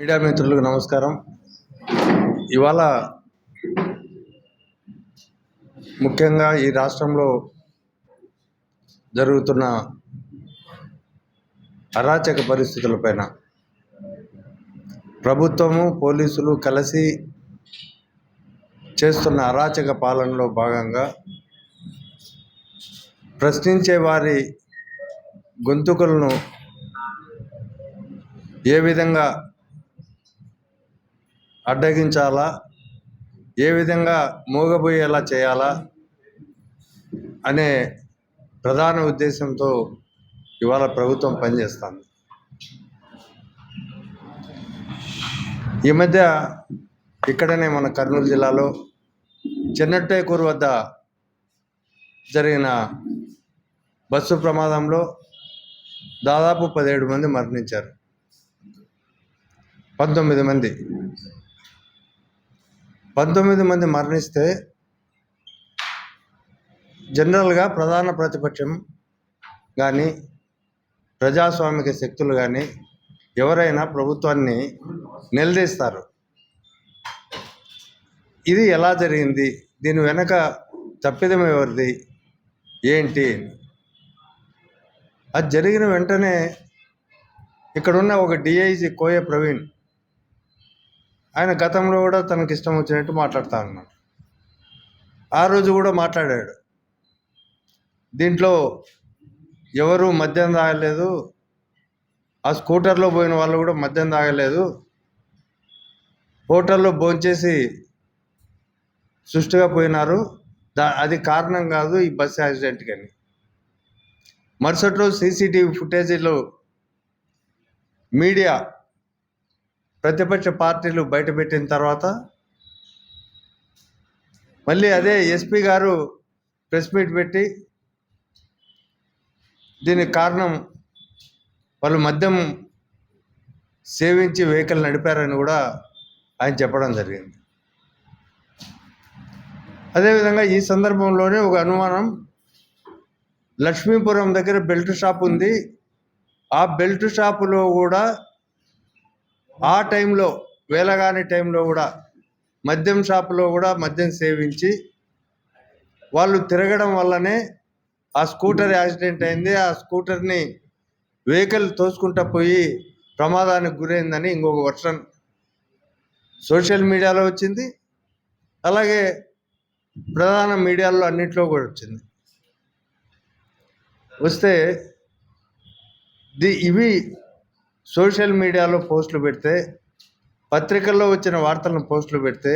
Media మిత్రులకు నమస్కారం. ఇవాళ ముఖ్యంగా ఈ రాష్ట్రంలో జరుగుతున్న అరాచక పరిస్థితులపైన ప్రభుత్వము పోలీసులు కలిసి చేస్తున్న అరాచక పాలనలో భాగంగా ప్రశ్నించే వారి గొంతుకలను ఏ విధంగా అడ్డగించాలా? ఏ విధంగా మూగబోయేలా చేయాలా? అనే ప్రధాన ఉద్దేశంతో ఇవాళ ప్రభుత్వం పనిచేస్తుంది. ఈ మధ్య ఇక్కడనే మన కర్నూలు జిల్లాలో చెన్నట్టేకూరు వద్ద జరిగిన బస్సు ప్రమాదంలో దాదాపు పదిహేడు మంది మరణించారు. పంతొమ్మిది మంది. పంతొమ్మిది మంది మరణిస్తే జనరల్గా ప్రధాన ప్రతిపక్షం కానీ ప్రజాస్వామిక శక్తులు కానీ ఎవరైనా ప్రభుత్వాన్ని నిలదీస్తారు. ఇది ఎలా జరిగింది? దీని వెనక తప్పిదం ఎవరిది? ఏంటి? అది జరిగిన వెంటనే ఇక్కడున్న ఒక డిఐజీ కోయ ప్రవీణ్ ఆయన గతంలో కూడా తనకి ఇష్టం వచ్చినట్టు మాట్లాడుతూ ఉన్నాడు. ఆ రోజు కూడా మాట్లాడాడు. దీంట్లో ఎవరు మద్యం తాగలేదు ఆ స్కూటర్లో పోయిన వాళ్ళు కూడా మద్యం తాగలేదు. హోటల్లో భోంచేసి సుష్టిగా పోయినారు. దా అది కారణం కాదు ఈ బస్సు యాక్సిడెంట్ కానీ. మరుసటి రోజు సీసీటీవీ ఫుటేజీలో మీడియా ప్రతిపక్ష పార్టీలు బయటపెట్టిన తర్వాత మళ్ళీ అదే ఎస్పీ గారు ప్రెస్ మీట్ పెట్టి దీనికి కారణం వాళ్ళు మద్యం సేవించి వెహికల్ నడిపారని కూడా ఆయన చెప్పడం జరిగింది. అదేవిధంగా ఈ సందర్భంలోనే ఒక అనుమానం లక్ష్మీపురం దగ్గర బెల్ట్ షాప్ ఉంది. ఆ బెల్ట్ షాపులో కూడా ఆ టైంలో వేలగాని టైంలో కూడా మద్యం షాపులో కూడా మద్యం సేవించి వాళ్ళు తిరగడం వల్లనే ఆ స్కూటర్ యాక్సిడెంట్ అయింది. ఆ స్కూటర్ని వెహికల్ తోసుకుంటా పోయి ప్రమాదానికి గురైందని ఇంకొక వర్షన్ సోషల్ మీడియాలో వచ్చింది. అలాగే ప్రధాన మీడియాలో అన్నింటిలో కూడా వచ్చింది. వస్తే ది ఇవి సోషల్ మీడియాలో పోస్టులు పెడితే పత్రికల్లో వచ్చిన వార్తలను పోస్టులు పెడితే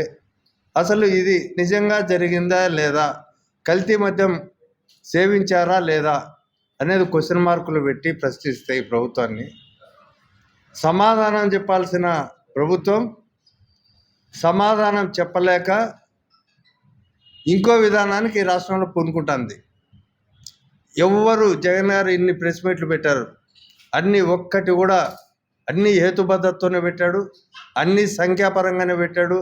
అసలు ఇది నిజంగా జరిగిందా లేదా కల్తీ మద్యం సేవించారా లేదా అనేది క్వశ్చన్ మార్కులు పెట్టి ప్రశ్నిస్తే ఈ ప్రభుత్వాన్ని. సమాధానం చెప్పాల్సిన ప్రభుత్వం సమాధానం చెప్పలేక ఇంకో విధానానికి రాష్ట్రంలో పూనుకుంటుంది. ఎవ్వరు జగన్ గారు ఇన్ని ప్రెస్ మీట్లు పెట్టారు. అన్ని ఒక్కటి కూడా అన్ని హేతుబద్ధతతోనే పెట్టాడు అన్ని సంఖ్యాపరంగానే పెట్టాడు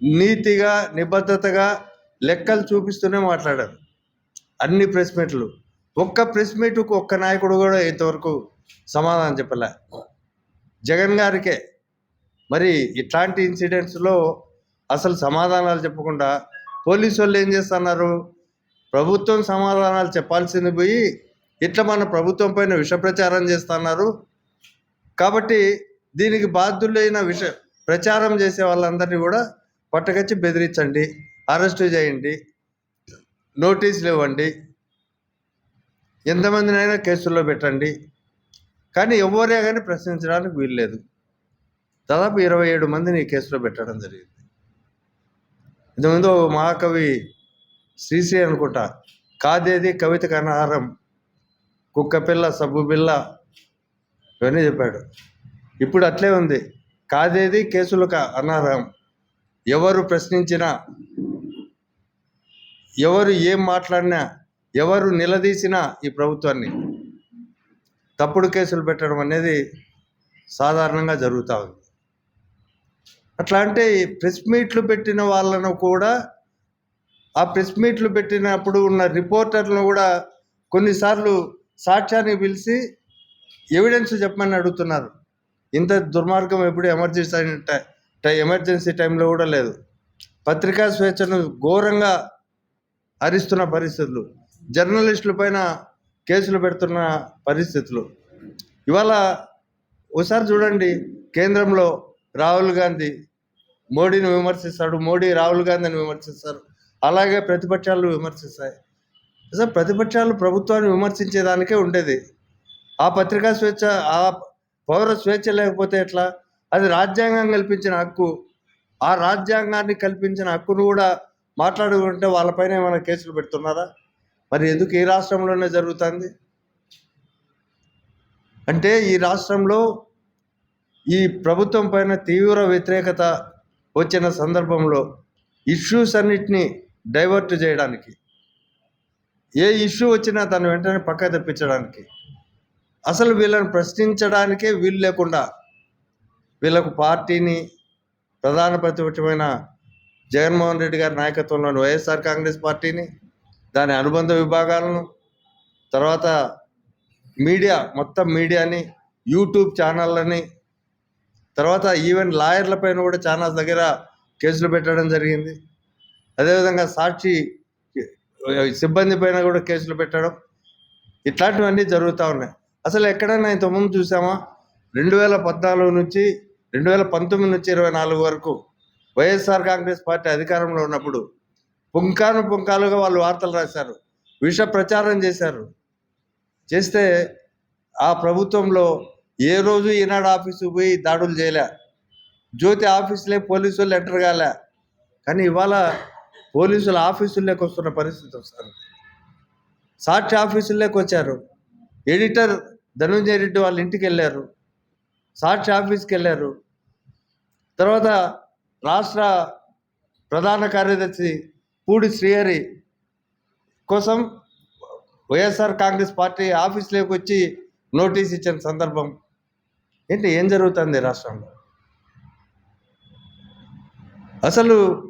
నీతిగా నిబద్ధతగా లెక్కలు చూపిస్తూనే మాట్లాడారు అన్ని ప్రెస్ మీట్లు. ఒక్క ప్రెస్ మీట్కు ఒక్క నాయకుడు కూడా ఇంతవరకు సమాధానం చెప్పలే. జగన్ గారికే. మరి ఇట్లాంటి ఇన్సిడెంట్స్లో అసలు సమాధానాలు చెప్పకుండా పోలీసు వాళ్ళు ఏం చేస్తున్నారు? ప్రభుత్వం సమాధానాలు చెప్పాల్సింది పోయి ఇట్లా మన ప్రభుత్వం పైన విష ప్రచారం చేస్తున్నారు. కాబట్టి దీనికి బాధ్యులైన విష ప్రచారం చేసే వాళ్ళందరినీ కూడా పట్టుకొచ్చి బెదిరించండి. అరెస్టు చేయండి. నోటీసులు ఇవ్వండి ఎంతమందినైనా కేసుల్లో పెట్టండి. కానీ ఎవరే కానీ ప్రశ్నించడానికి వీల్లేదు. దాదాపు ఇరవై ఏడు మందిని ఈ కేసులో పెట్టడం జరిగింది. ఇంతకుముందు ఓ మహాకవి శ్రీశ్రీ అనుకుంటా కాదేది కవిత కనహారం కుక్క పిల్ల సబ్బు బిల్ల ఇవన్నీ చెప్పాడు. ఇప్పుడు అట్లే ఉంది. కాదేది? కేసులకు అనర్హం. ఎవరు ప్రశ్నించినా ఎవరు ఏం మాట్లాడినా ఎవరు నిలదీసినా ఈ ప్రభుత్వాన్ని. తప్పుడు కేసులు పెట్టడం అనేది సాధారణంగా జరుగుతూ ఉంది. అట్లా అంటే ప్రెస్ మీట్లు పెట్టిన వాళ్ళను కూడా ఆ ప్రెస్ మీట్లు పెట్టినప్పుడు ఉన్న రిపోర్టర్లను కూడా కొన్నిసార్లు సాక్ష్యాన్ని పిలిచి ఎవిడెన్స్ చెప్పమని అడుగుతున్నారు. ఇంత దుర్మార్గం ఎప్పుడు ఎమర్జెన్సీ అయిన టై- ఎమర్జెన్సీ టైంలో కూడా లేదు. పత్రికా స్వేచ్ఛను ఘోరంగా హరిస్తున్న పరిస్థితులు జర్నలిస్టుల పైన కేసులు పెడుతున్న పరిస్థితులు. ఇవాళ ఒకసారి చూడండి కేంద్రంలో రాహుల్ గాంధీ మోడీని విమర్శిస్తాడు మోడీ రాహుల్ గాంధీని విమర్శిస్తారు అలాగే ప్రతిపక్షాలు విమర్శిస్తాయి. అసలు ప్రతిపక్షాలు ప్రభుత్వాన్ని విమర్శించేదానికే ఉండేది. ఆ పత్రికా స్వేచ్ఛ ఆ పౌర స్వేచ్ఛ లేకపోతే ఎట్లా? అది రాజ్యాంగం కల్పించిన హక్కు. ఆ రాజ్యాంగాన్ని కల్పించిన హక్కును కూడా మాట్లాడుకుంటే వాళ్ళపైన ఏమైనా కేసులు పెడుతున్నారా? మరి ఎందుకు ఈ రాష్ట్రంలోనే జరుగుతుంది? అంటే ఈ రాష్ట్రంలో ఈ ప్రభుత్వం పైన తీవ్ర వ్యతిరేకత వచ్చిన సందర్భంలో ఇష్యూస్ అన్నిటినీ డైవర్ట్ చేయడానికి ఏ ఇష్యూ వచ్చినా దాన్ని వెంటనే పక్క తెప్పించడానికి. అసలు వీళ్ళని ప్రశ్నించడానికే వీలు లేకుండా వీళ్ళకు పార్టీని ప్రధాన ప్రతిపక్షమైన జగన్మోహన్ రెడ్డి గారి నాయకత్వంలోని వైఎస్ఆర్ కాంగ్రెస్ పార్టీని దాని అనుబంధ విభాగాలను తర్వాత మీడియా మొత్తం మీడియాని యూట్యూబ్ ఛానళ్ళని తర్వాత ఈవెన్ లాయర్లపైన కూడా చాలా దగ్గర కేసులు పెట్టడం జరిగింది. అదేవిధంగా సాక్షి సిబ్బంది పైన కూడా కేసులు పెట్టడం ఇట్లాంటివన్నీ జరుగుతూ ఉన్నాయి. అసలు ఎక్కడైనా ఇంతకుముందు చూసామా? రెండు వేల పద్నాలుగు నుంచి రెండు వేల పంతొమ్మిది నుంచి ఇరవై నాలుగు వరకు వైఎస్ఆర్ కాంగ్రెస్ పార్టీ అధికారంలో ఉన్నప్పుడు పుంకాను పుంకాలుగా వాళ్ళు వార్తలు రాశారు విష ప్రచారం చేశారు. చేస్తే ఆ ప్రభుత్వంలో ఏ రోజు ఈనాడు ఆఫీసు పోయి దాడులు చేయలే. జ్యోతి ఆఫీసులే పోలీసులు లెటర్ కాలే. కానీ ఇవాళ పోలీసులు ఆఫీసుల్లోకి వస్తున్న పరిస్థితి వస్తుంది. సాక్షి ఆఫీసుల్లోకి వచ్చారు. ఎడిటర్ ధనుంజయ రెడ్డి వాళ్ళ ఇంటికి వెళ్ళారు. సాక్షి ఆఫీస్కి వెళ్ళారు. తర్వాత రాష్ట్ర ప్రధాన కార్యదర్శి పూడి శ్రీహరి కోసం వైఎస్ఆర్ కాంగ్రెస్ పార్టీ ఆఫీస్లోకి వచ్చి నోటీస్ ఇచ్చిన సందర్భం. ఏంటి? ఏం జరుగుతుంది రాష్ట్రంలో? అసలు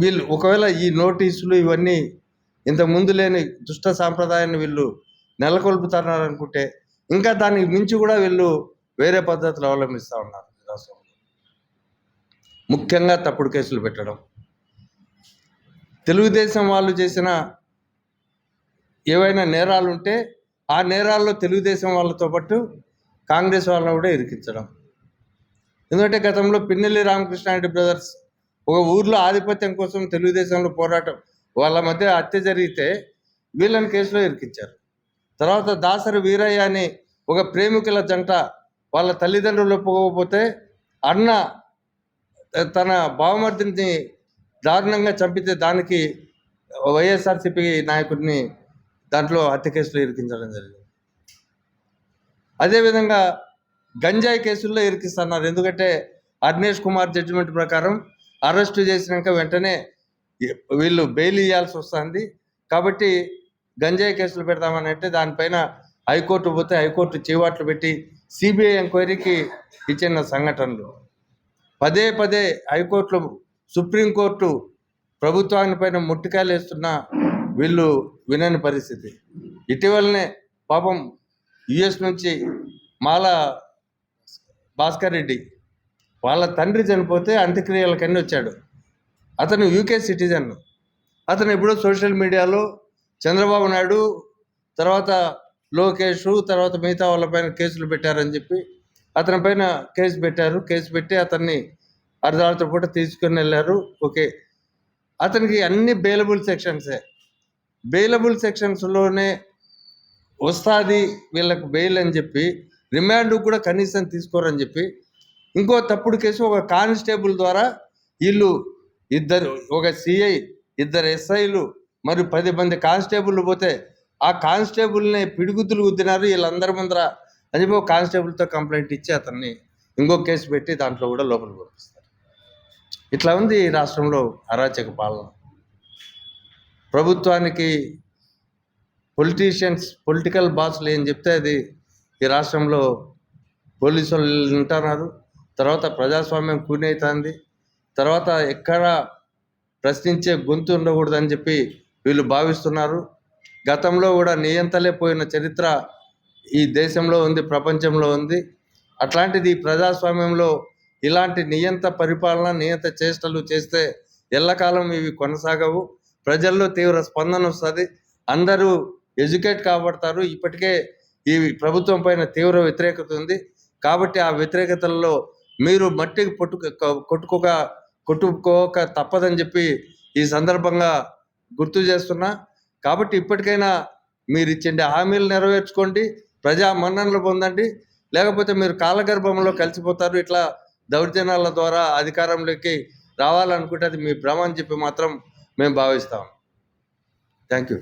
వీళ్ళు ఒకవేళ ఈ నోటీసులు ఇవన్నీ ఇంత ముందు లేని దుష్ట సాంప్రదాయాన్ని వీళ్ళు నెలకొల్పుతున్నారనుకుంటే ఇంకా దానికి మించి కూడా వీళ్ళు వేరే పద్ధతులు అవలంబిస్తూ ఉన్నారు రాష్ట్రంలో. ముఖ్యంగా తప్పుడు కేసులు పెట్టడం. తెలుగుదేశం వాళ్ళు చేసిన ఏవైనా నేరాలు ఉంటే ఆ నేరాల్లో తెలుగుదేశం వాళ్ళతో పాటు కాంగ్రెస్ వాళ్ళని కూడా ఇరికించడం. ఎందుకంటే గతంలో పిన్నెల్లి రామకృష్ణారెడ్డి బ్రదర్స్ ఒక ఊర్లో ఆధిపత్యం కోసం తెలుగుదేశంలో పోరాటం వాళ్ళ మధ్య హత్య జరిగితే వీళ్ళని కేసులో ఇరికించారు. తర్వాత దాసరి వీరయ్య అని ఒక ప్రేమికుల జంట వాళ్ళ తల్లిదండ్రులు ఒప్పుకోకపోతే అన్న తన బావమర్దిని దారుణంగా చంపితే దానికి వైఎస్ఆర్సీపీ నాయకుడిని దాంట్లో హత్య కేసులో ఇరికించడం జరిగింది. అదేవిధంగా గంజాయి కేసుల్లో ఇరికిస్తున్నారు. ఎందుకంటే అర్నేష్ కుమార్ జడ్జిమెంట్ ప్రకారం అరెస్ట్ చేసినాక వెంటనే వీళ్ళు బెయిల్ ఇవ్వాల్సి వస్తుంది. కాబట్టి గంజాయి కేసులు పెడతామని అంటే దానిపైన హైకోర్టు పోతే హైకోర్టు చీవాట్లు పెట్టి సిబిఐ ఎంక్వైరీకి ఇచ్చిన సంఘటనలు. పదే పదే హైకోర్టులో సుప్రీంకోర్టు ప్రభుత్వాన్ని పైన ముట్టికాయలు వేస్తున్న వీళ్ళు వినని పరిస్థితి. ఇటీవలనే పాపం యుఎస్ నుంచి మాల భాస్కర్ రెడ్డి వాళ్ళ తండ్రి చనిపోతే అంత్యక్రియలకన్నీ వచ్చాడు. అతను యూకే సిటిజన్ అతను ఎప్పుడో సోషల్ మీడియాలో చంద్రబాబు నాయుడు తర్వాత లోకేష్ తర్వాత మిగతా వాళ్ళపైన కేసులు పెట్టారని చెప్పి అతని పైన కేసు పెట్టారు. కేసు పెట్టి అతన్ని అర్ధరాత్రి పూట తీసుకుని వెళ్ళారు. ఓకే. అతనికి అన్ని బెయిలబుల్ సెక్షన్సే బెయిలబుల్ సెక్షన్స్లోనే వస్తుంది వీళ్ళకు బెయిల్ అని చెప్పి రిమాండ్ కూడా కనీసం తీసుకోరని చెప్పి ఇంకో తప్పుడు కేసు ఒక కానిస్టేబుల్ ద్వారా వీళ్ళు ఇద్దరు ఒక సిఐ ఇద్దరు ఎస్ఐలు మరియు పది మంది కానిస్టేబుల్ పోతే ఆ కానిస్టేబుల్ని పిడుగుతులు గుద్దినారు. వీళ్ళందరి ముందర అని చెప్పి ఒక కానిస్టేబుల్తో కంప్లైంట్ ఇచ్చి అతన్ని ఇంకో కేసు పెట్టి దాంట్లో కూడా లోపలికి పంపిస్తారు. ఇట్లా ఉంది ఈ రాష్ట్రంలో అరాచక పాలన. ప్రభుత్వానికి పొలిటీషియన్స్ పొలిటికల్ బాసులు ఏం చెప్తే అది ఈ రాష్ట్రంలో పోలీసు వాళ్ళు ఉంటున్నారు తర్వాత ప్రజాస్వామ్యం కూనైతుంది తర్వాత ఎక్కడ ప్రశ్నించే గొంతు ఉండకూడదని చెప్పి వీళ్ళు భావిస్తున్నారు. గతంలో కూడా నియంతలే పోయిన చరిత్ర ఈ దేశంలో ఉంది ప్రపంచంలో ఉంది. అట్లాంటిది ప్రజాస్వామ్యంలో ఇలాంటి నియంత పరిపాలన నియంత చేష్టలు చేస్తే ఎల్లకాలం ఇవి కొనసాగవు. ప్రజల్లో తీవ్ర స్పందన వస్తుంది. అందరూ ఎడ్యుకేట్ కాబడతారు. ఇప్పటికే ఈ ప్రభుత్వం పైన తీవ్ర వ్యతిరేకత ఉంది. కాబట్టి ఆ వ్యతిరేకతల్లో మీరు మట్టి పొట్టు కొట్టుకోక కొట్టుకోక తప్పదని చెప్పి ఈ సందర్భంగా గుర్తు చేస్తున్నా. కాబట్టి ఇప్పటికైనా మీరు ఇచ్చే హామీలు నెరవేర్చుకోండి ప్రజా మన్ననలు పొందండి. లేకపోతే మీరు కాలగర్భంలో కలిసిపోతారు ఇట్లా దౌర్జన్యాల ద్వారా అధికారంలోకి రావాలనుకుంటే అది మీ భ్రమ అని చెప్పి మాత్రం మేము భావిస్తాం. Thank you.